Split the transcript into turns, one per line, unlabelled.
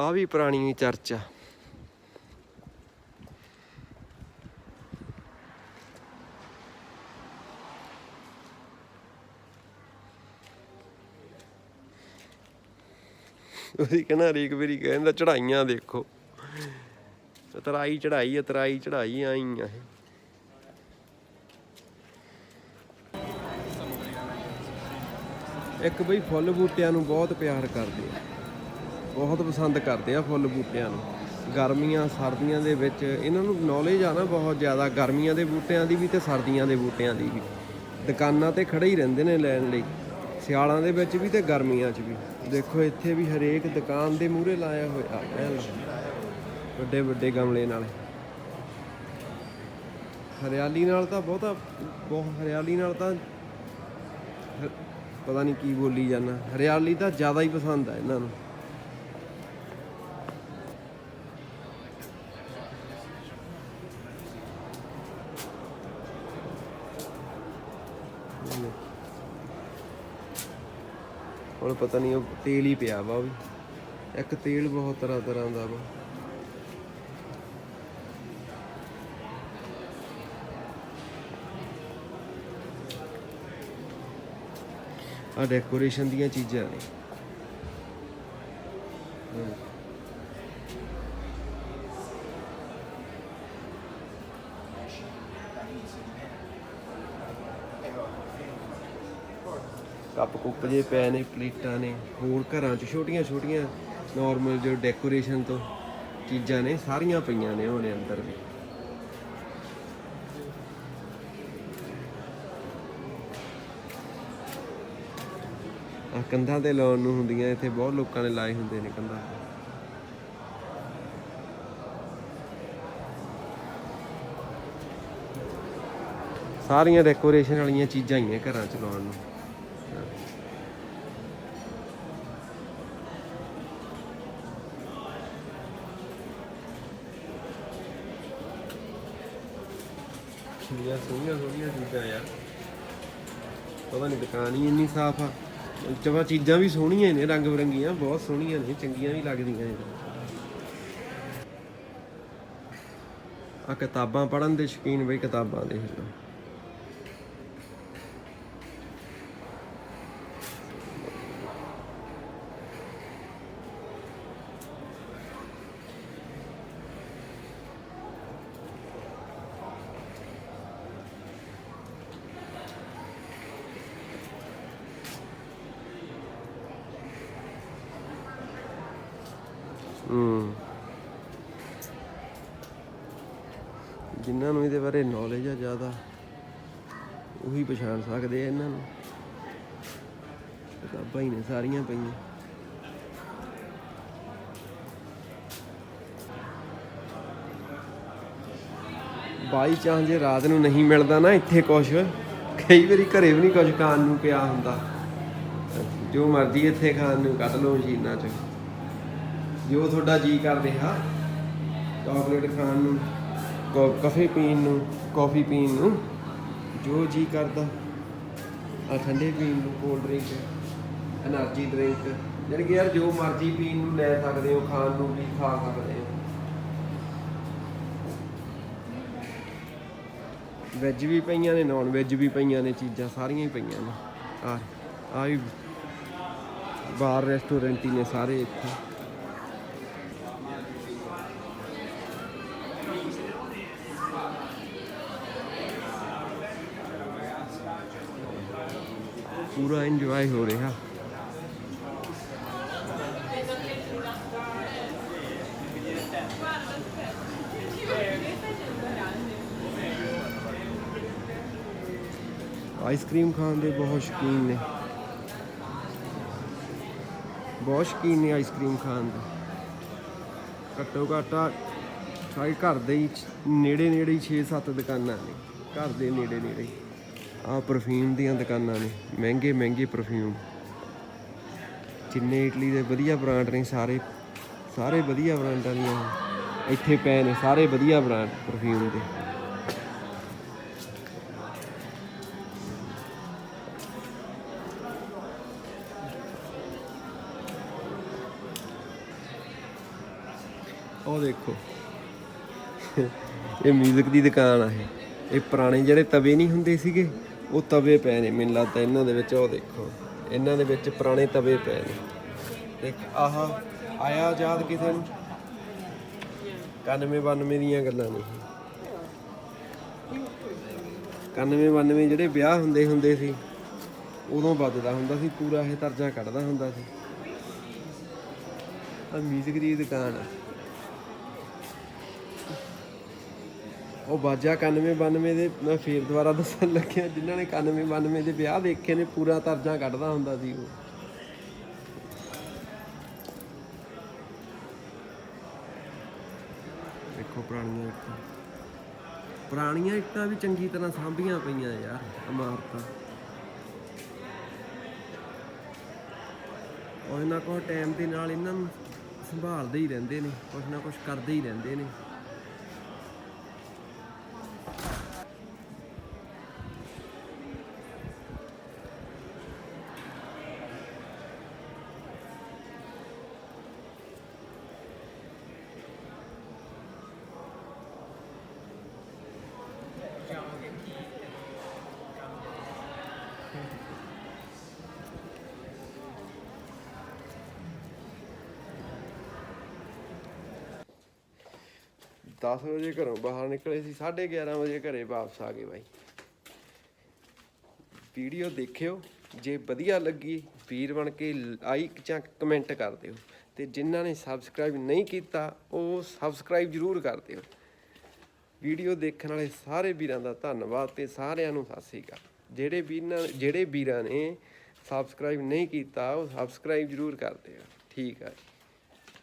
ਆ ਵੀ ਪੁਰਾਣੀ ਚਰਚ ਆ। ਉਹਦੀ ਕਹਿੰਦਾ ਹਰੇਕ ਵਾਰੀ ਕਹਿੰਦਾ ਚੜਾਈਆਂ ਦੇਖੋ। ਤਰਾਈ ਚੜਾਈ ਆ ਤਰਾਈ ਚੜਾਈ ਆਈ ਆ ਇਹ। ਇੱਕ ਬਈ ਫੁੱਲ ਬੂਟਿਆਂ ਨੂੰ ਬਹੁਤ ਪਿਆਰ ਕਰਦੇ ਆ। ਬਹੁਤ ਪਸੰਦ ਕਰਦੇ ਆ ਫੁੱਲ ਬੂਟਿਆਂ ਨੂੰ। ਗਰਮੀਆਂ, ਸਰਦੀਆਂ ਦੇ ਵਿੱਚ ਇਹਨਾਂ ਨੂੰ ਨੌਲੇਜ ਆ ਨਾ ਬਹੁਤ ਜ਼ਿਆਦਾ। ਗਰਮੀਆਂ ਦੇ ਬੂਟਿਆਂ ਦੀ ਵੀ ਤੇ ਸਰਦੀਆਂ ਦੇ ਬੂਟਿਆਂ ਦੀ ਵੀ। ਦੁਕਾਨਾਂ ਤੇ ਖੜੇ ਹੀ ਰਹਿੰਦੇ ਨੇ ਲੈਣ ਲਈ। ਸਿਆਲਾਂ ਦੇ ਵਿੱਚ ਵੀ ਤੇ ਗਰਮੀਆਂ 'ਚ ਵੀ। ਦੇਖੋ, ਇੱਥੇ ਵੀ ਹਰੇਕ ਦੁਕਾਨ ਦੇ ਮੂਹਰੇ ਲਾਇਆ ਹੋਇਆ ਐਨ ਵੱਡੇ ਵੱਡੇ ਗਮਲੇ ਨਾਲ। ਹਰਿਆਲੀ ਨਾਲ ਤਾਂ ਬਹੁਤਾ ਬਹੁਤ ਹਰਿਆਲੀ ਨਾਲ ਤਾਂ ਪਤਾ ਨਹੀਂ ਕੀ ਬੋਲੀ ਜਾਂਦਾ ਹਰਿਆਲੀ ਤਾਂ ਜ਼ਿਆਦਾ ਹੀ ਪਸੰਦ ਆ ਇਹਨਾਂ ਨੂੰ। ਹੁਣ ਪਤਾ ਨਹੀਂ ਉਹ ਤੇਲ ਹੀ ਪਿਆ ਵਾ ਉਹ ਵੀ। ਇੱਕ ਤੇਲ ਬਹੁਤ ਤਰ੍ਹਾਂ ਤਰ੍ਹਾਂ ਦਾ ਵਾ। ਆ ਡੈਕੋਰੇਸ਼ਨ ਦੀਆਂ ਚੀਜ਼ਾਂ ਨੇ। ਕੱਪ ਕੁੱਪ ਜੇ ਪਏ ਨੇ, ਪਲੇਟਾਂ ਨੇ, ਹੋਰ ਘਰਾਂ 'ਚ ਛੋਟੀਆਂ ਛੋਟੀਆਂ ਨਾਰਮਲ ਜੋ ਡੈਕੋਰੇਸ਼ਨ ਤੋਂ ਚੀਜ਼ਾਂ ਨੇ, ਸਾਰੀਆਂ ਪਈਆਂ ਨੇ ਉਹਨੇ ਅੰਦਰ ਵੀ। ਆ ਕੰਧਾਂ ਤੇ ਲਾਉਣ ਨੂੰ ਹੁੰਦੀਆਂ, ਇੱਥੇ ਬਹੁਤ ਲੋਕਾਂ ਨੇ ਲਾਏ ਹੁੰਦੇ ਨੇ ਕੰਧਾਂ ਸਾਰੀਆਂ ਡੈਕੋਰੇਸ਼ਨ ਵਾਲੀਆਂ ਚੀਜ਼ਾਂ ਹੀ ਨੇ ਘਰਾਂ 'ਚ ਲਾਉਣ ਨੂੰ। ਕਿੰਨੀਆਂ ਸੋਹਣੀਆਂ ਸੋਹਣੀਆਂ ਚੀਜ਼ਾਂ ਯਾਰ। ਪਤਾ ਨਹੀਂ ਦੁਕਾਨ ਹੀ ਇੰਨੀ ਸਾਫ਼ ਆ। ਚਵਾ ਚੀਜ਼ਾਂ ਵੀ ਸੋਹਣੀਆਂ ਨੇ, ਰੰਗ ਬਰੰਗੀਆਂ, ਬਹੁਤ ਸੋਹਣੀਆਂ ਨੇ, ਚੰਗੀਆਂ ਵੀ ਲੱਗਦੀਆਂ ਨੇ। ਆ ਕਿਤਾਬਾਂ ਪੜਨ ਦੇ ਸ਼ੌਕੀਨ ਬਈ ਕਿਤਾਬਾਂ ਦੇਖ ਲਓ। ਹੂੰ। ਜਿਨ੍ਹਾਂ ਨੂੰ ਇਹਦੇ ਬਾਰੇ ਨੌਲੇਜ ਆ ਜ਼ਿਆਦਾ, ਉਹੀ ਪਛਾਣ ਸਕਦੇ ਆ ਇਹਨਾਂ ਨੂੰ। ਕਿਤਾਬਾਂ ਹੀ ਨੇ, ਸਾਰੀਆਂ ਪਈਆਂ। ਬਾਈ ਚਾਂਸ ਜੇ ਰਾਤ ਨੂੰ ਨਹੀਂ ਮਿਲਦਾ ਨਾ ਇੱਥੇ ਕੁਝ ਕਈ ਵਾਰੀ ਘਰੇ ਵੀ ਨਹੀਂ ਕੁਝ ਖਾਣ ਨੂੰ ਪਿਆ ਹੁੰਦਾ। ਜੋ ਮਰਜ਼ੀ ਇੱਥੇ ਖਾਣ ਨੂੰ ਕੱਢ ਲਓ ਮਸ਼ੀਨਾਂ 'ਚ। ਜੋ ਤੁਹਾਡਾ ਜੀ ਕਰਦੇ ਹਾਂ ਚਾਕਲੇਟ ਖਾਣ ਨੂੰ ਕਾਫੀ ਪੀਣ ਨੂੰ ਕਾਫੀ ਪੀਣ ਨੂੰ, ਜੋ ਜੀ ਕਰਦਾ ਆ ਠੰਡੇ ਪੀਣ ਨੂੰ ਕੋਲਡ ਡਰਿੰਕ એનર્ਜੀ ਡਰਿੰਕ ਯਾਨੀ ਕਿ ਯਾਰ ਜੋ ਮਰਜ਼ੀ ਪੀਣ ਨੂੰ ਲੈ ਸਕਦੇ ਹੋ, ਖਾਣ ਨੂੰ ਵੀ ਖਾ ਸਕਦੇ ਹੋ। ਵੈਜ ਵੀ ਪਈਆਂ ਨੇ ਨਾਨ ਵੈਜ ਵੀ ਪਈਆਂ ਨੇ, ਚੀਜ਼ਾਂ ਸਾਰੀਆਂ ਹੀ ਪਈਆਂ ਨੇ। ਆ ਆ ਵੀ ਰੈਸਟੋਰੈਂਟ ਹੀ ਨੇ ਸਾਰੇ ਇੱਥੇ। ਪੂਰਾ ਇੰਜੋਏ ਹੋ ਰਿਹਾ। ਆਈਸਕ੍ਰੀਮ ਖਾਣ ਦੇ ਬਹੁਤ ਸ਼ੌਕੀਨ ਨੇ। ਬਹੁਤ ਸ਼ੌਕੀਨ ਨੇ ਆਈਸਕ੍ਰੀਮ ਖਾਣ ਦੇ। ਘੱਟੋ ਘੱਟ ਆ ਘਰ ਦੇ ਹੀ ਨੇੜੇ ਨੇੜੇ ਹੀ 6-7 ਦੁਕਾਨਾਂ ਨੇ। ਘਰ ਦੇ ਨੇੜੇ ਨੇੜੇ ਆ ਪਰਫਿਊਮ ਦੀਆਂ ਦੁਕਾਨਾਂ ਨੇ, ਮਹਿੰਗੇ ਮਹਿੰਗੇ ਪਰਫਿਊਮ ਜਿੰਨੇ ਇਟਲੀ ਦੇ ਵਧੀਆ ਬ੍ਰਾਂਡ ਨੇ, ਸਾਰੇ ਸਾਰੇ ਵਧੀਆ ਬ੍ਰਾਂਡਾਂ ਦੀਆਂ ਇੱਥੇ ਪਏ ਨੇ ਸਾਰੇ ਵਧੀਆ ਬ੍ਰਾਂਡ ਪਰਫਿਊਮ ਦੇ। ਉਹ ਦੇਖੋ। ਇਹ 뮤직 ਦੀ ਦੁਕਾਨ ਆ ਇਹ। ਇਹ ਪੁਰਾਣੇ ਜਿਹੜੇ ਤਵੇ ਨਹੀਂ ਹੁੰਦੇ ਸੀਗੇ ਉਹ ਤਵੇ ਪਏ ਨੇ, ਮੈਨੂੰ ਲੱਗਦਾ ਇਹਨਾਂ ਦੇ ਵਿੱਚ, ਉਹ ਦੇਖੋ, ਇਹਨਾਂ ਦੇ ਵਿੱਚ ਪੁਰਾਣੇ ਤਵੇ ਪਏ ਨੇ। ਦੇਖ, ਆਹ ਆਇਆ ਯਾਦ ਕਿਸੇ ਨੂੰ? 91 92 ਦੀਆਂ ਗੱਲਾਂ ਨੇ। 91 92 ਜਿਹੜੇ ਵਿਆਹ ਹੁੰਦੇ ਹੁੰਦੇ ਸੀ, ਉਦੋਂ ਵੱਜਦਾ ਹੁੰਦਾ ਸੀ, ਪੂਰਾ ਇਹ ਤਰਜਾ ਕੱਢਦਾ ਹੁੰਦਾ ਸੀ। ਆ 뮤직 ਦੀ ਦੁਕਾਨ ਆ। ਉਹ ਬਾਜਾ 91 92 ਦੇ, ਮੈਂ ਫੇਰ ਦੁਬਾਰਾ ਦੱਸਣ ਲੱਗਿਆ, ਜਿਨ੍ਹਾਂ ਨੇ 91 92 ਦੇ ਵਿਆਹ ਦੇਖੇ ਨੇ, ਪੂਰਾ ਤਰਜਾ ਕੱਢਦਾ ਹੁੰਦਾ ਸੀ ਉਹ। ਦੇਖੋ ਪੁਰਾਣੀਆਂ ਇੱਟਾਂ। ਪੁਰਾਣੀਆਂ ਇੱਟਾਂ ਵੀ ਚੰਗੀ ਤਰ੍ਹਾਂ ਸਾਂਭੀਆਂ ਪਈਆਂ ਯਾਰ, ਇਮਾਰਤਾਂ। ਉਹ ਇਹਨਾਂ ਕੋਲ ਟਾਈਮ ਦੇ ਨਾਲ ਇਹਨਾਂ ਨੂੰ ਸੰਭਾਲਦੇ ਹੀ ਰਹਿੰਦੇ ਨੇ, ਕੁਛ ਨਾ ਕੁਛ ਕਰਦੇ ਹੀ ਰਹਿੰਦੇ ਨੇ। ਦਸ ਵਜੇ ਘਰੋਂ ਬਾਹਰ ਨਿਕਲੇ ਸੀ 11:30 ਵਜੇ ਘਰੇ ਵਾਪਸ ਆ ਗਏ ਬਾਈ। ਵੀਡੀਓ ਦੇਖਿਓ, ਜੇ ਵਧੀਆ ਲੱਗੀ ਵੀਰ ਬਣ ਕੇ ਲਾਈਕ ਜਾਂ ਕਮੈਂਟ ਕਰ ਦਿਓ ਤੇ ਜਿਨ੍ਹਾਂ ਨੇ ਸਬਸਕ੍ਰਾਈਬ ਨਹੀਂ ਕੀਤਾ, ਉਹ ਸਬਸਕ੍ਰਾਈਬ ਜ਼ਰੂਰ ਕਰ ਦਿਓ। ਵੀਡੀਓ ਦੇਖਣ ਵਾਲੇ ਸਾਰੇ ਵੀਰਾਂ ਦਾ ਧੰਨਵਾਦ ਤੇ ਸਾਰਿਆਂ ਨੂੰ ਸਤਿ ਸ੍ਰੀ ਅਕਾਲ। ਜਿਹੜੇ ਵੀਰਾਂ ਜਿਹੜੇ ਵੀਰਾਂ ਨੇ ਸਬਸਕ੍ਰਾਈਬ ਨਹੀਂ ਕੀਤਾ, ਉਹ ਸਬਸਕ੍ਰਾਈਬ ਜ਼ਰੂਰ ਕਰ ਦਿਓ। ਠੀਕ ਆ ਜੀ।